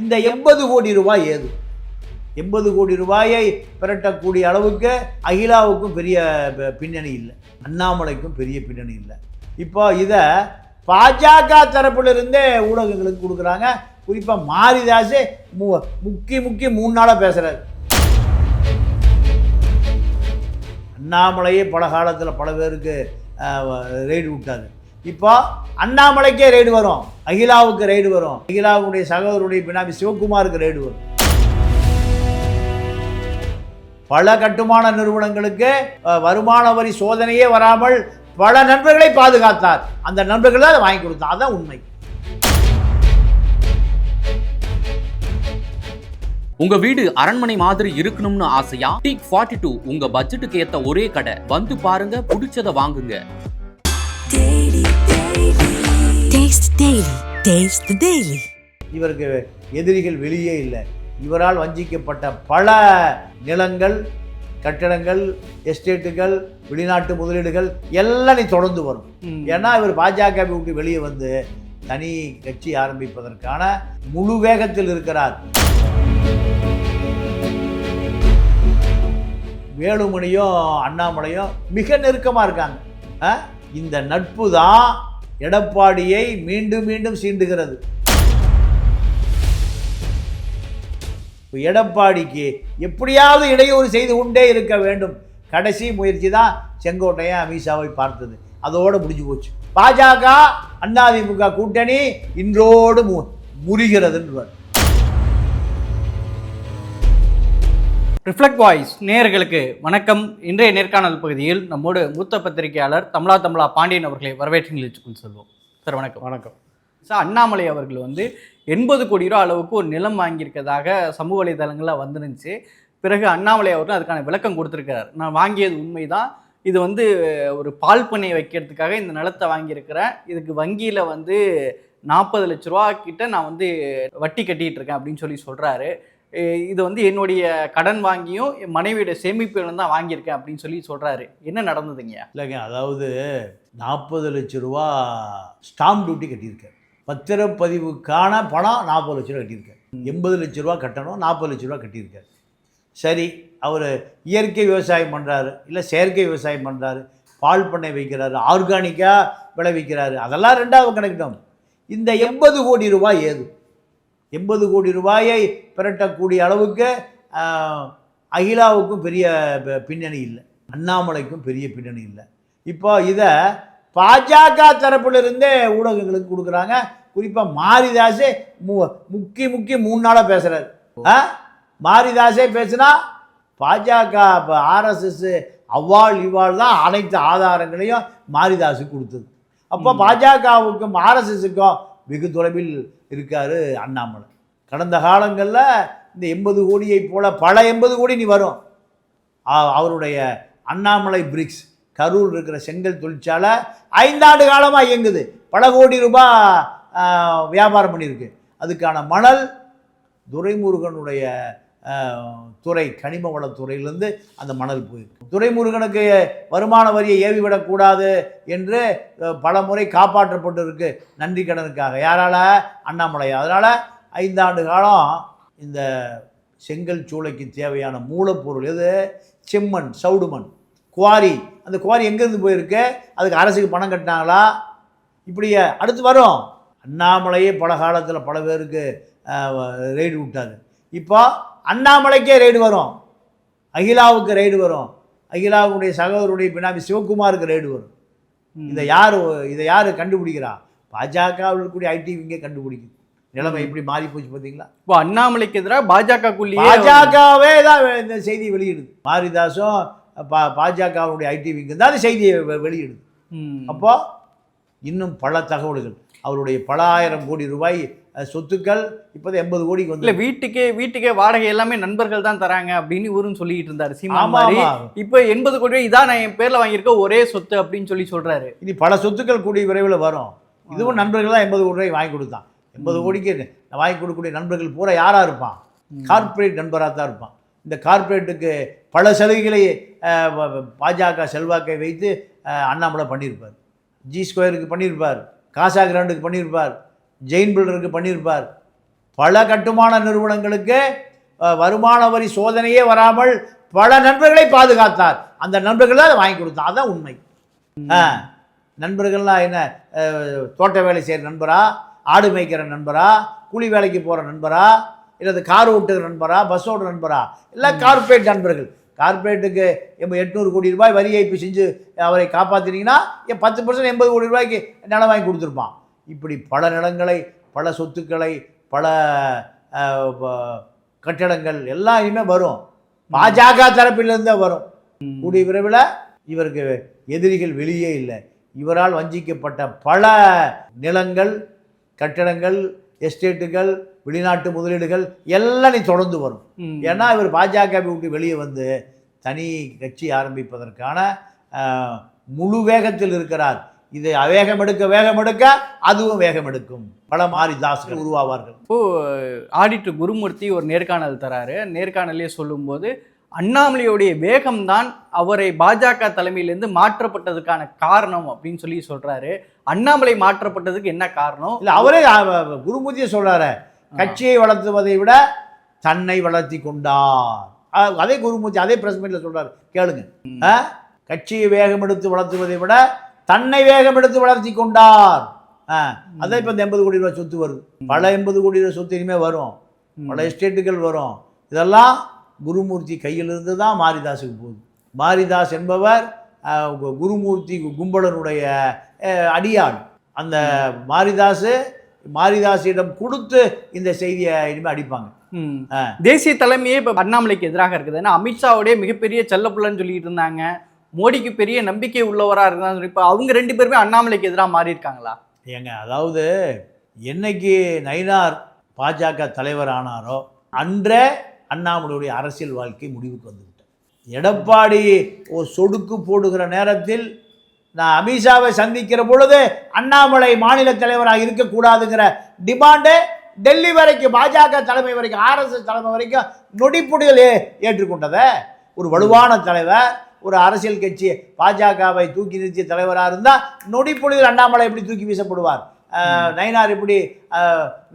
இந்த எண்பது கோடி ரூபாய் ஏது? எண்பது கோடி ரூபாயை பிரட்டக்கூடிய அளவுக்கு அகிலாவுக்கும் பெரிய பின்னணி இல்லை. அண்ணாமலைக்கும் பெரிய பின்னணி இல்லை. இப்போ இதை பாஜக தரப்பிலிருந்தே ஊடகங்களுக்கு கொடுக்குறாங்க. குறிப்பாக மாரிதாஸ் மு முக்கி முக்கி மூணு நாளாக பேசுகிறாரு அண்ணாமலையே பல காலத்தில் பல பேருக்கு ரெய்டு விட்டாரு. இப்போ அண்ணாமலைக்கே ரெய்டு வரும். அகிலாவுக்கு ரெய்டு வரும். அகிலாவுடைய சகோதரருடைய பினாமி சிவகுமாருக்கு ரெய்டு வரும். பல கட்டுமான நிறுவனங்களுக்கு வருமான வரி சோதனையே வராமல் பல நண்பர்களை பாதுகாத்தார். அந்த நண்பர்கள் தான் அதை வாங்கி கொடுத்தார் அதுதான் உண்மை. உங்க வீடு அரண்மனை மாதிரி இருக்கணும்னு ஆசையா? டீக் ஃபார்ட்டி டூ உங்க பட்ஜெட்டுக்கு ஏத்த ஒரே கடை. வந்து பாருங்க பிடிச்சத வாங்குங்க. Taste Daily. Taste the Daily. இவருக்கு எதிரிகள் வெளியே இல்லை இவரால் வஞ்சிக்கப்பட்ட பல நிலங்கள் கட்டடங்கள் எஸ்டேட்டுகள் வெளிநாட்டு முதலீடுகள் எல்லாம் நீ தொடர்ந்து வரும் ஏன்னா இவர் பாஜக விட்டு வெளியே வந்து தனி கட்சி ஆரம்பிப்பதற்கான முழு வேகத்தில் இருக்கிறார் வேலுமணியும் அண்ணாமலையும் மிக நெருக்கமாக இருக்காங்க ஆ? இந்த நட்பு தான் எடப்பாடியை மீண்டும் மீண்டும் சீண்டுகிறது. எடப்பாடிக்கு எப்படியாவது இடையூறு செய்து கொண்டே இருக்க வேண்டும். கடைசி முயற்சி தான் செங்கோட்டையன் அமித்ஷாவை பார்த்தது. அதோடு முடிஞ்சு போச்சு. பாஜக அதிமுக கூட்டணி இன்றோடு மு முறிகிறதுன்றார் ரிஃப்ளெக்ட் வாய்ஸ் நேயர்களுக்கு வணக்கம். இன்றைய நேர்காணல் பகுதியில் நம்மோடு மூத்த பத்திரிகையாளர் தமிழா தமிழா பாண்டியன் அவர்களை வரவேற்று நிகழ்ச்சிக்குள் செல்வோம். சார் வணக்கம். வணக்கம். சார் அண்ணாமலை அவர்கள் வந்து எண்பது கோடி ரூபா அளவுக்கு ஒரு நிலம் வாங்கியிருக்கதாக சமூக வலைதளங்களில் வந்துருந்துச்சு. பிறகு அண்ணாமலை அவர்கள் அதுக்கான விளக்கம் கொடுத்துருக்கிறார். நான் வாங்கியது உண்மைதான். இது வந்து ஒரு பால் பண்ணை வைக்கிறதுக்காக இந்த நிலத்தை வாங்கியிருக்கிறேன். இதுக்கு வங்கியில் வந்து நாற்பது லட்ச ரூபா கிட்ட நான் வந்து வட்டி கட்டிட்டு இருக்கேன் அப்படின்னு சொல்லி சொல்கிறாரு இது வந்து என்னுடைய கடன் வாங்கியும் என் மனைவியோட சேமிப்புகள் தான் வாங்கியிருக்கேன் அப்படின்னு சொல்லி சொல்கிறாரு என்ன நடந்ததுங்க? இல்லைங்க அதாவது நாற்பது லட்ச ரூபா ஸ்டாம்ப் டியூட்டி கட்டியிருக்கேன். பத்திரப்பதிவுக்கான பணம் நாற்பது லட்ச ரூபா கட்டியிருக்கேன். எண்பது லட்ச ரூபா கட்டணும் நாற்பது லட்ச ரூபா கட்டியிருக்காரு சரி அவர் இயற்கை விவசாயம் பண்ணுறாரு இல்லை செயற்கை விவசாயம் பண்ணுறாரு பால் பண்ணை வைக்கிறாரு ஆர்கானிக்காக விளைவிக்கிறாரு அதெல்லாம் ரெண்டாவது கணக்கிட்டோம். இந்த எண்பது கோடி ரூபாய் ஏது? எண்பது கோடி ரூபாயை பிரட்டக்கூடிய அளவுக்கு அகிலாவுக்கும் பெரிய பின்னணி இல்லை. அண்ணாமலைக்கும் பெரிய பின்னணி இல்லை. இப்போ இதை பாஜக தரப்பிலிருந்தே ஊடகங்களுக்கு கொடுக்குறாங்க. குறிப்பாக மாரிதாஸே மு முக்கி முக்கி மூணு நாளாக பேசுகிறாரு ஆ? மாரிதாஸே பேசுனா பாஜக இப்போ ஆர்எஸ்எஸ் அவ்வாள் இவ்வாள் தான் அனைத்து ஆதாரங்களையும் மாரிதாஸுக்கு கொடுத்தது. அப்போ பாஜகவுக்கும் ஆர்எஸ்எஸ்க்கும் வெகு தொலைவில் இருக்கார் அண்ணாமலை. கடந்த காலங்களில் இந்த எண்பது கோடியை போல் பல எண்பது கோடி நீ வரும். அவருடைய அண்ணாமலை பிரிக்ஸ் கரூர் இருக்கிற செங்கல் தொழிற்சாலை ஐந்தாண்டு காலமாக இயங்குது. பல கோடி ரூபாய் வியாபாரம் பண்ணியிருக்கு. அதுக்கான மணல் துரைமுருகனுடைய துறை கனிம வளத்துறையிலேருந்து அந்த மணல் போயிருக்கு. துறைமுருகனுக்கு வருமான வரியை ஏவி விடக்கூடாது என்று பல முறை காப்பாற்றப்பட்டு இருக்கு நன்றி கடனுக்காக. யாரால்? அண்ணாமலை. அதனால் ஐந்தாண்டு காலம் இந்த செங்கல் சூளைக்கு தேவையான மூலப்பொருள் எது? செம்மண் சவுடுமண். குவாரி. அந்த குவாரி எங்கேருந்து போயிருக்கு? அதுக்கு அரசுக்கு பணம் கட்டினாங்களா? இப்படியே அடுத்து வரும். அண்ணாமலையே பல காலத்தில் பல பேருக்கு ரெய்டு விட்டார். இப்போ அண்ணாமலைக்கே ரெய்டு வரும். அகிலாவுக்கு ரெய்டு வரும். அகிலாவுடைய சகோதரருடைய பினாமி சிவகுமாருக்கு ரெய்டு வரும். இதை யார் இதை யார் கண்டுபிடிக்கிறா? பாஜகவில் இருக்கக்கூடிய ஐடி விங்கே கண்டுபிடிக்குது. நிலைமை எப்படி மாறி போச்சு பார்த்தீங்களா? இப்போ அண்ணாமலைக்கு எதிராக பாஜகக்குள்ளேயே பாஜகவே தான் இந்த செய்தி வெளியிடுது. மாரிதாசும் பா பாஜகவுடைய ஐடி விங்கு தான் செய்தியை வெளியிடுது. ம். அப்போ இன்னும் பல தகவல்கள். அவருடைய பல ஆயிரம் கோடி ரூபாய் சொத்துக்கள் இப்போதான் எண்பது கோடிக்கு இல்ல வந்து வீட்டுக்கே வீட்டுக்கே வாடகை எல்லாமே நண்பர்கள் தான் தராங்க அப்படின்னு இவரும் சொல்லிட்டு இருந்தாரு சீமா மாதிரி. இப்போ எண்பது கோடி இதான் நான் என் பேர்ல வாங்கியிருக்க ஒரே சொத்து அப்படின்னு சொல்லி சொல்றாரு. இனி பல சொத்துக்கள் கூடிய விரைவில் வரும். இதுவும் நண்பர்கள் தான் எண்பது கோடி வாங்கி கொடுத்தான். எண்பது கோடிக்கு வாங்கி கொடுக்கக்கூடிய நண்பர்கள் பூரா யாராக இருப்பான்? கார்ப்பரேட் நண்பராக தான் இருப்பான். இந்த கார்ப்பரேட்டுக்கு பல சலுகைகளை பாஜக செல்வாக்கை வைத்து அண்ணாமலை பண்ணியிருப்பார். ஜி ஸ்கொயருக்கு பண்ணியிருப்பார். காசா கிராண்டுக்கு பண்ணியிருப்பார். ஜெயின் பில்டருக்கு பண்ணியிருப்பார். பல கட்டுமான நிறுவனங்களுக்கு வருமான வரி சோதனையே வராமல் பல நண்பர்களை பாதுகாத்தார். அந்த நண்பர்கள் தான் அதை வாங்கி கொடுத்தார் அதான் உண்மை. நண்பர்கள்லாம் என்ன? தோட்ட வேலை செய்கிற நண்பரா? ஆடு மேய்க்கிற நண்பரா? கூலி வேலைக்கு போகிற நண்பரா? இல்லது கார் ஓட்டுகிற நண்பரா? பஸ் ஓட்டுற நண்பரா? எல்லாம் கார்ப்பரேட் நண்பர்கள். கார்ப்பரேட்டுக்கு எம்ப எட்நூறு கோடி ரூபாய் வரி ஏய்ப்பு செஞ்சு அவரை காப்பாற்றினீங்கன்னா என் பத்து பர்சன்ட் எண்பது கோடி ரூபாய்க்கு நிலம் வாங்கி கொடுத்துருப்பான். இப்படி பல நிலங்களை பல சொத்துக்களை பல கட்டடங்கள் எல்லாம் வரும். பாஜக தரப்பிலிருந்தே வரும். கூடிய விரைவில் இவருக்கு எதிரிகள் வெளியே இல்லை. இவரால் வஞ்சிக்கப்பட்ட பல நிலங்கள் கட்டடங்கள் எஸ்டேட்டுகள் வெளிநாட்டு முதலீடுகள் எல்லாம் நீ தொடர்ந்து வரும். ஏன்னா இவர் பாஜக விட்டு வெளியே வந்து தனி கட்சி ஆரம்பிப்பதற்கான முழு வேகத்தில் இருக்கிறார். இதை அவேகம் எடுக்க வேகம் எடுக்க அதுவும் வேகம் எடுக்கும். பல மாறி தாஸ்கள் உருவாவார்கள். இப்போ ஆடிட்டர் குருமூர்த்தி ஒரு நேர்காணல் தராரு. நேர்காணலே சொல்லும்போது அண்ணாமலையுடைய வேகம்தான் அவரை பாஜக தலைமையிலேருந்து மாற்றப்பட்டதுக்கான காரணம் அப்படின்னு சொல்லி சொல்றாரு. அண்ணாமலை மாற்றப்பட்டதுக்கு என்ன காரணம்? இல்லை அவரே குருமூர்த்தியே சொல்றாரு. கட்சியை வளர்த்துவதை விட தன்னை வளர்த்தி கொண்டார். அதே குருமூர்த்தி அதே பிரஸ் மீட்ல சொல்றாரு. கேளுங்க. கட்சியை வேகம் எடுத்து வளர்த்துவதை விட தன்னை வேகம் எடுத்து வளர்த்தி கொண்டார். அதான் இப்போ இந்த எண்பது கோடி ரூபாய் சொத்து வருது. பல எண்பது கோடி ரூபாய் சொத்து இனிமேல் வரும். பல எஸ்டேட்டுகள் வரும். இதெல்லாம் குருமூர்த்தி கையிலிருந்து தான் மாரிதாஸுக்கு போகுது. மாரிதாஸ் என்பவர் குருமூர்த்தி கும்பலனுடைய அடியாள். அந்த மாரிதாஸ் மாரிதாசிடம் கொடுத்து இந்த செய்தியை இனிமேல் அடிப்பாங்க. தேசிய தலைமையே இப்போ அண்ணாமலைக்கு எதிராக இருக்குது. ஏன்னா அமித்ஷாவுடைய மிகப்பெரிய செல்லப்புள்ளன்னு சொல்லிட்டு இருந்தாங்க. மோடிக்கு பெரிய நம்பிக்கை உள்ளவராக இருந்தாங்க இப்போ அவங்க ரெண்டு பேருமே அண்ணாமலைக்கு எதிராக மாறி இருக்காங்களா ஏங்க அதாவது என்னைக்கு நயினார் பாஜக தலைவர் ஆனாரோ அன்றே அண்ணாமலையுடைய அரசியல் வாழ்க்கை முடிவுக்கு வந்துவிட்டது. எடப்பாடி ஒரு சொடுக்கு போடுகிற நேரத்தில் நான் அமித்ஷாவை சந்திக்கிற பொழுது அண்ணாமலை மாநில தலைவராக இருக்கக்கூடாதுங்கிற டிமாண்டு டெல்லி வரைக்கும் பாஜக தலைமை வரைக்கும் ஆர்எஸ்எஸ் தலைமை வரைக்கும் நொடிப்புடிகள் ஏற்றுக்கொண்டதை ஒரு வலுவான தலைவர் ஒரு அரசியல் கட்சி பாஜகவை தூக்கி நிறுத்திய தலைவராக இருந்தால் நொடிப்பொழுதில் அண்ணாமலை எப்படி தூக்கி வீசப்படுவார்? நயினார் எப்படி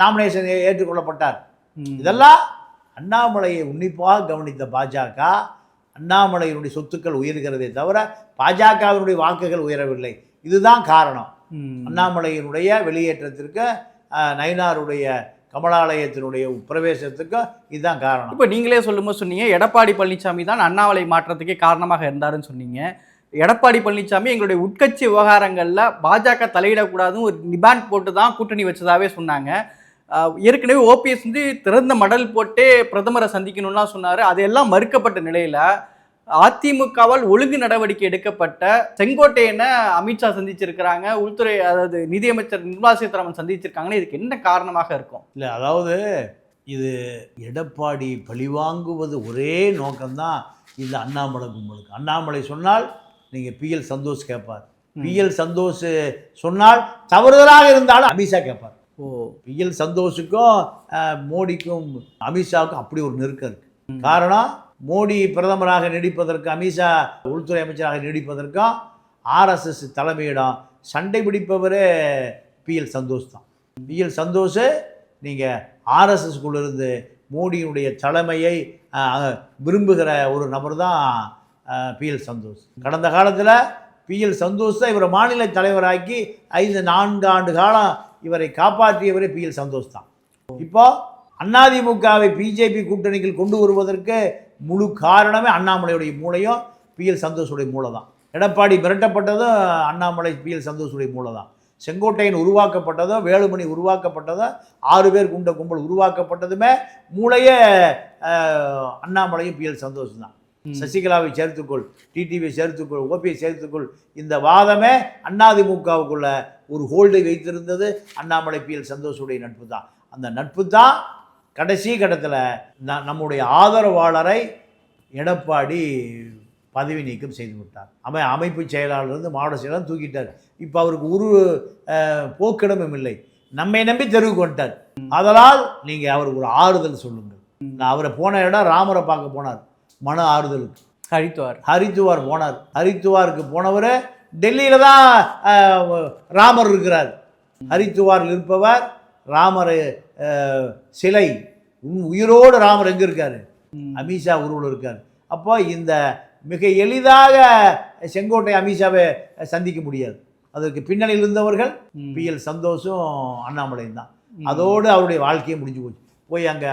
நாமினேஷன் ஏற்றுக்கொள்ளப்பட்டார்? இதெல்லாம் அண்ணாமலையை உன்னிப்பாக கவனித்த பாஜக அண்ணாமலையினுடைய சொத்துக்கள் உயர்கிறதே தவிர பாஜகவினுடைய வாக்குகள் உயரவில்லை. இதுதான் காரணம். அண்ணாமலையினுடைய வெளியேற்றத்திற்கு நயினாருடைய கமலாலயத்தினுடைய பிரவேசத்துக்கு இதுதான் காரணம். இப்போ நீங்களே சொல்லும்போது சொன்னீங்க எடப்பாடி பழனிசாமி தான் அண்ணாமலை மாற்றத்துக்கே காரணமாக இருந்தாருன்னு சொன்னீங்க. எடப்பாடி பழனிசாமி எங்களுடைய உட்கட்சி விவகாரங்களில் பாஜக தலையிடக்கூடாதுன்னு ஒரு நிபாண்ட் போட்டு தான் கூட்டணி வச்சதாகவே சொன்னாங்க. ஏற்கனவே ஓபிஎஸ் வந்து திறந்த மடல் போட்டே பிரதமரை சந்திக்கணும்லாம் சொன்னார். அதையெல்லாம் மறுக்கப்பட்ட நிலையில் அதிமுகவால் ஒழுங்கு நடவடிக்கை எடுக்கப்பட்ட செங்கோட்டையனை அமித்ஷா சந்திச்சிருக்கிறாங்க உள்துறை அதாவது நிதியமைச்சர் நிர்மலா சீதாராமன் சந்திச்சிருக்காங்கன்னா இதுக்கு என்ன காரணமாக இருக்கும்? இல்லை அதாவது இது எடப்பாடி பழிவாங்குவது ஒரே நோக்கம்தான் இந்த அண்ணாமலை கும்பலுக்கு. அண்ணாமலை சொன்னால் நீங்கள் பிஎல் சந்தோஷ் கேட்பார். பிஎல் சந்தோஷ் சொன்னால் தவறுதலாக இருந்தாலும் அமித்ஷா கேட்பார். ஓ. பிஎல் சந்தோஷுக்கும் மோடிக்கும் அமித்ஷாவுக்கும் அப்படி ஒரு நெருக்கம் இருக்கு. காரணம் மோடி பிரதமராக நீடிப்பதற்கு அமித்ஷா உள்துறை அமைச்சராக நீடிப்பதற்கும் ஆர்எஸ்எஸ் தலைமையிடம் சண்டை பிடிப்பவரே பிஎல் சந்தோஷ் தான். பிஎல் சந்தோஷ் நீங்கள் ஆர்எஸ்எஸ்குள்ளிருந்து மோடியினுடைய தலைமையை விரும்புகிற ஒரு நபர் தான் பிஎல் சந்தோஷ். கடந்த காலத்தில் பிஎல் சந்தோஷ் தான் இவரை மாநில தலைவராக்கி ஐந்து நான்கு ஆண்டு காலம் இவரை காப்பாற்றியவரே பிஎல் சந்தோஷ் தான். இப்போ அதிமுகவை பிஜேபி கூட்டணியில் கொண்டு வருவதற்கு முழு காரணமே அண்ணாமலையுடைய மூளையும் பிஎல் சந்தோஷுடைய மூளை தான் எடப்பாடி மிரட்டப்பட்டதும் அண்ணாமலை பிஎல் சந்தோஷுடைய மூளை தான் செங்கோட்டையன் உருவாக்கப்பட்டதும் வேலுமணி உருவாக்கப்பட்டதும் ஆறு பேர் குண்ட கும்பல் உருவாக்கப்பட்டதுமே மூளையே அண்ணாமலையும் பிஎல் சந்தோஷம் தான் சசிகலாவை சேர்த்துக்கொள் டிடிவியை சேர்த்துக்கொள் ஓபியை சேர்த்துக்கொள் இந்த வாதமே அதிமுகவுக்குள்ள ஒரு ஹோல்டை வைத்திருந்தது அண்ணாமலை பிஎல் சந்தோஷுடைய நட்பு தான் அந்த நட்பு தான் கடைசி கட்டத்தில் நம்முடைய ஆதரவாளரை எடப்பாடி பதவி நீக்கம் செய்து விட்டார். அமை அமைப்பு செயலாளர்லேருந்து மாவட்ட செயலாளர் தூக்கிட்டார். இப்போ அவருக்கு ஒரு போக்கிடமும் இல்லை. நம்மை நம்பி தெருவுக்கு வந்துட்டார். அதனால் நீங்கள் அவருக்கு ஒரு ஆறுதல் சொல்லுங்கள். நான் அவரை போன இடம் ராமரை பார்க்க போனார். மன ஆறுதலுக்கு. ஹரித்வார் ஹரித்துவார் போனார். ஹரித்துவாருக்கு போனவர் டெல்லியில் தான் ராமர் இருக்கிறார். ஹரித்துவாரில் இருப்பவர் ராமரை சிலை உயிரோடு ராமர் எங்கே இருக்காரு. அமித்ஷா உருவில் இருக்கார். அப்போ இந்த மிக எளிதாக செங்கோட்டை அமித்ஷாவை சந்திக்க முடியாது. அதற்கு பின்னணியில் இருந்தவர்கள். பி எல் சந்தோஷும் அண்ணாமலையும் தான். அதோடு அவருடைய வாழ்க்கையை முடிஞ்சு போச்சு. போய் அங்கே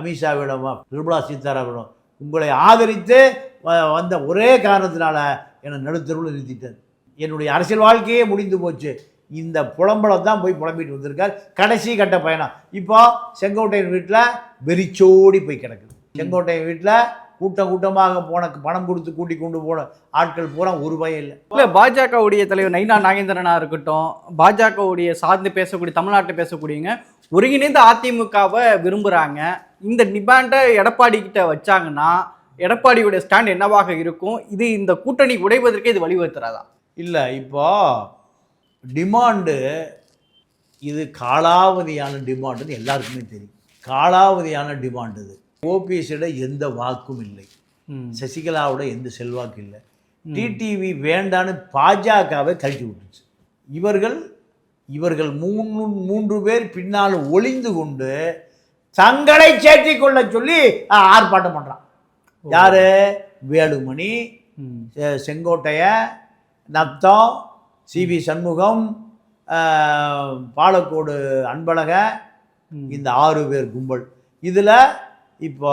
அமித்ஷாவிடம் நிர்மலா சீதாராமனிடம் உங்களை ஆதரித்து வ- வந்த ஒரே காரணத்தினால என்னை நடுத்தருவில் நிறுத்திட்டார் என்னுடைய அரசியல் வாழ்க்கையே முடிந்து போச்சு. இந்த புலம்பலம் தான் போய் புலம்பிட்டு வந்திருக்கார். கடைசி கட்ட பயணம். இப்போ செங்கோட்டையன் வீட்டில் வெறிச்சோடி போய் கிடக்குது. செங்கோட்டையன் வீட்டில் கூட்டம் கூட்டமாக போன பணம் கொடுத்து கூட்டி கொண்டு போன ஆட்கள் பூரா ஒரு பயம் இல்லை. இல்ல பாஜகவுடைய தலைவர் நைனா நாகேந்திரனா இருக்கட்டும் பாஜகவுடைய சார்ந்து பேசக்கூடிய தமிழ்நாட்டை பேசக்கூடியவங்க ஒருங்கிணைந்த அதிமுகவை விரும்புறாங்க. இந்த டிமாண்டை எடப்பாடி கிட்ட வச்சாங்கன்னா எடப்பாடியுடைய ஸ்டாண்ட் என்னவாக இருக்கும்? இது இந்த கூட்டணி உடைவதற்கே இது வழிவகுத்துறாதா? இல்லை இப்போ டிமாண்டு இது காலாவதியான டிமாண்டுன்னு எல்லாருக்குமே தெரியும். காலாவதியான டிமாண்ட் இது. ஓபிஎஸோட எந்த வாக்கும் இல்லை. சசிகலாவோட எந்த செல்வாக்கு இல்லை. டிடிவி வேண்டான்னு பாஜகவை கழட்டி விட்டுச்சு. இவர்கள் இவர்கள் மூணு மூன்று பேர் பின்னால் ஒளிந்து கொண்டு தங்களை சேர்த்திக் கொள்ள சொல்லி ஆர்ப்பாட்டம் பண்ணுறான் யாரு? வேலுமணி செங்கோட்டைய நத்தம் சிவி சண்முகம் பாலக்கோடு அன்பழக இந்த ஆறு பேர் கும்பல். இதில் இப்போ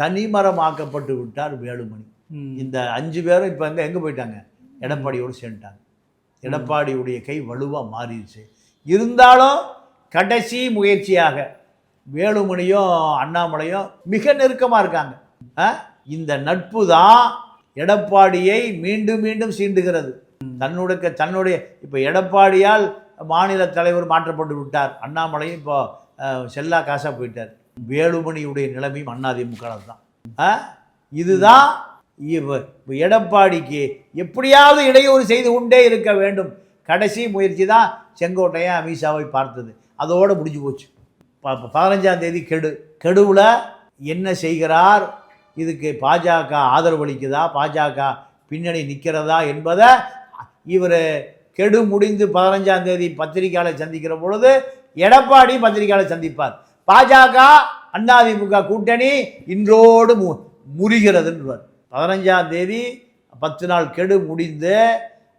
தனிமரமாக்கப்பட்டு விட்டார் வேலுமணி. இந்த அஞ்சு பேரும் இப்போ எங்கே எங்கே போயிட்டாங்க? எடப்பாடியோடு சேர்ந்துட்டாங்க. எடப்பாடியுடைய கை வலுவாக மாறிடுச்சு. இருந்தாலும் கடைசி முயற்சியாக வேலுமணியும் அண்ணாமலையும் மிக நெருக்கமாக இருக்காங்க? இந்த நட்பு தான் எடப்பாடியை மீண்டும் மீண்டும் சீண்டுகிறது. தன்னுடைய தன்னுடைய இப்போ எடப்பாடியால் மாநில தலைவர் மாற்றப்பட்டு விட்டார். அண்ணாமலையும் இப்போ செல்லா காசாக போயிட்டார். வேலுமணியுடைய நிலைமையும் அதிமுக தான். ஆ? இதுதான் எடப்பாடிக்கு எப்படியாவது இடையூறு செய்து கொண்டே இருக்க வேண்டும். கடைசி முயற்சி தான் செங்கோட்டையன் அமித்ஷாவை பார்த்தது. அதோடு முடிஞ்சு போச்சு. ப- பதினஞ்சாம் தேதி கெடு. கெடுவில் என்ன செய்கிறார்? இதுக்கு பாஜக ஆதரவளிக்குதா பாஜக பின்னணி நிற்கிறதா என்பதை இவர் கெடு முடிந்து பதினஞ்சாம் தேதி பத்திரிகையாளர் சந்திக்கிற பொழுது எடப்பாடி பத்திரிகையாளர் சந்திப்பார். பாஜக அதிமுக கூட்டணி இன்றோடு மு முறிகிறதுன்றார் பதினஞ்சாம் தேதி பத்து நாள் கெடு முடிந்து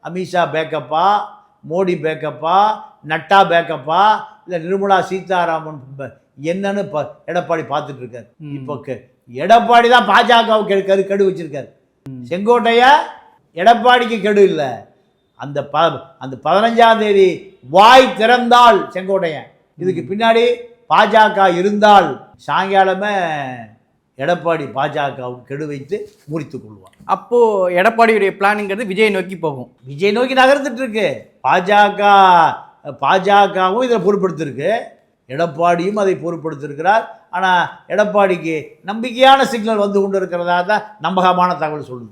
அமித்ஷா பேக்கப்பா மோடி பேக்கப்பா நட்டா பேக்கப்பா இல்லை நிர்மலா சீதாராமன் என்னன்னு ப எடப்பாடி பார்த்துட்டு இருக்காரு. இப்போ கெ- எடப்பாடி தான் பாஜகவுக்கு கெடு கெடு வச்சிருக்காரு. செங்கோட்டைய எடப்பாடிக்கு கெடு இல்லை. அந்த ப அந்த பதினஞ்சாம் தேதி வாய் திறந்தால் செங்கோட்டையன். இதுக்கு பின்னாடி பாஜக இருந்தால் சாயங்காலமே எடப்பாடி பாஜகவுக்கு கெடு வைத்து முறித்துக் கொள்வார். அப்போ எடப்பாடியுடைய பிளானிங்கிறது விஜய் நோக்கி போகும். விஜய் நோக்கி நகர்ந்துட்டு இருக்கு பாஜக பாஜகவும் இதில் பொறுப்படுத்திருக்கு எடப்பாடியும் அதை பொறுப்படுத்திருக்கிறார் ஆனால் எடப்பாடிக்கு நம்பிக்கையான சிக்னல் வந்து கொண்டு இருக்கிறதா தான் நம்பகமான தகவல் சொல்லுது.